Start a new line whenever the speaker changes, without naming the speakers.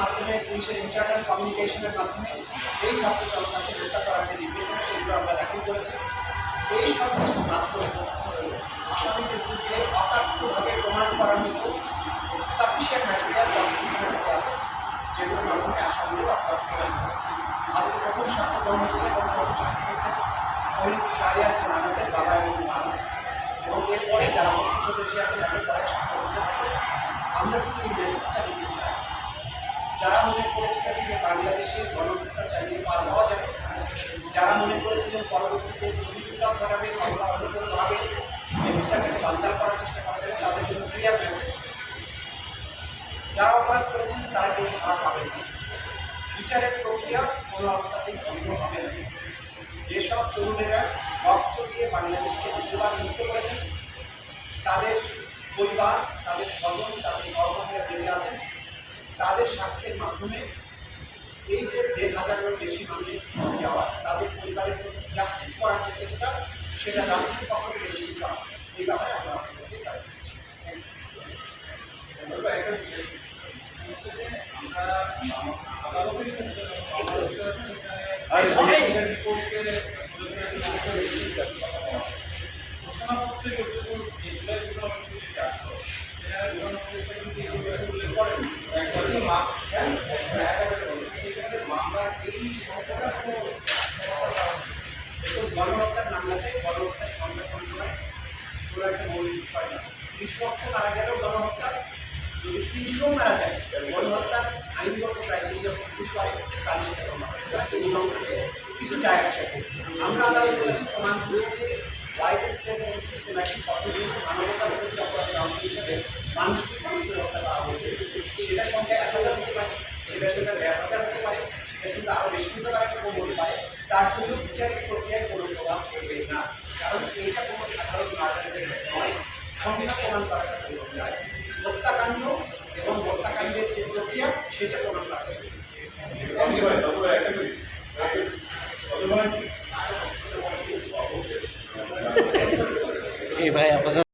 মাধ্যমে, পুলিশের ইন্টারনাল কমিউনিকেশনের মাধ্যমে এই ছাত্র জনতাকে হত্যা করার যে নির্দেশনা, সেগুলো আমরা দাখিল করেছি। এই সব কিছুর মাধ্যমে আসামিদের বিরুদ্ধে অকাট্যভাবে প্রমাণ করার মতো সাফিসিয়েন্ট ম্যাটেরিয়াল প্রসিকিউশনের হাতে আছে, যেগুলোর মাধ্যমে আসামিদের করা আজকে প্রথম সাক্ষ্য গ্রহণ হচ্ছে এবং প্রথম সাক্ষী হচ্ছে শহীদ শাহরিয়ার আনাসের বাবা এবং মা। এবং এরপরে যারা মধ্যপ্রদেশে আছে, তাদের পরে সাক্ষ্য করতে থাকে আমরা শুধু এই মেসেজটা বাংলাদেশে গণহত্যা চালিয়ে পার হওয়া যাবে। যারা মনে করেছিলেন পরবর্তীতে প্রতিক্রিয়া ঘটাবে অথবা অন্য কোনোভাবে এই বিচারটাকে বাঞ্চাল করার চেষ্টা করা যাবে তাদের জন্য ক্লিয়ার মেসেজ যারা অপরাধ করেছেন, তারা কেউ ছাড়া পাবেন বিচারের প্রক্রিয়া কোনো অবস্থাতেই বন্ধ হবে না। যেসব তরুণেরা রক্ত দিয়ে বাংলাদেশকে দ্বিতীয়বার মুক্ত করেছেন, তাদের পরিবার, তাদের স্বজন, তাদের সহকর্মীরা বেঁচে আছেন, তাদের সাক্ষ্যের মাধ্যমে হাজারেরও বেশি মানুষের যাওয়া তাদের পরিবারের জাস্টিস করার যে চেষ্টা সেটা রাষ্ট্রের পক্ষ থেকে নিশ্চিত করা এই ব্যাপারে আমরা আপনাদেরকে দায়িত্ব দিচ্ছি।
আমরা
গণহত্যার মামলাতে গণহত্যার সংরক্ষণ নয় পুরো একটা মৌলিক বিষয় না লক্ষ মারা গেলেও গণহত্যা যদি তিনশো মারা যায় গণহত্যার আইনগত ক্রাইটেরিয়া করে তাহলে সেটা গণহত্যা সুতরাং এই সংখ্যাতে কিছু যায় আসে। আমরা আদালত করেছি প্রমাণ করে যে ওয়াইড স্প্রেড এবং সিস্টেম্যাটিক পদ্ধতি মানবতা বিরোধী অপরাধের অংশ হিসেবে মানুষকে মানুষের হত্যা করা হয়েছে। সেটা সংখ্যা এক হাজার পারে। সেটা কারণ এটা কোনো সাধারণ রাজনীতির নয় সংবিধানে প্রমাণ করা ভাই আপনাদের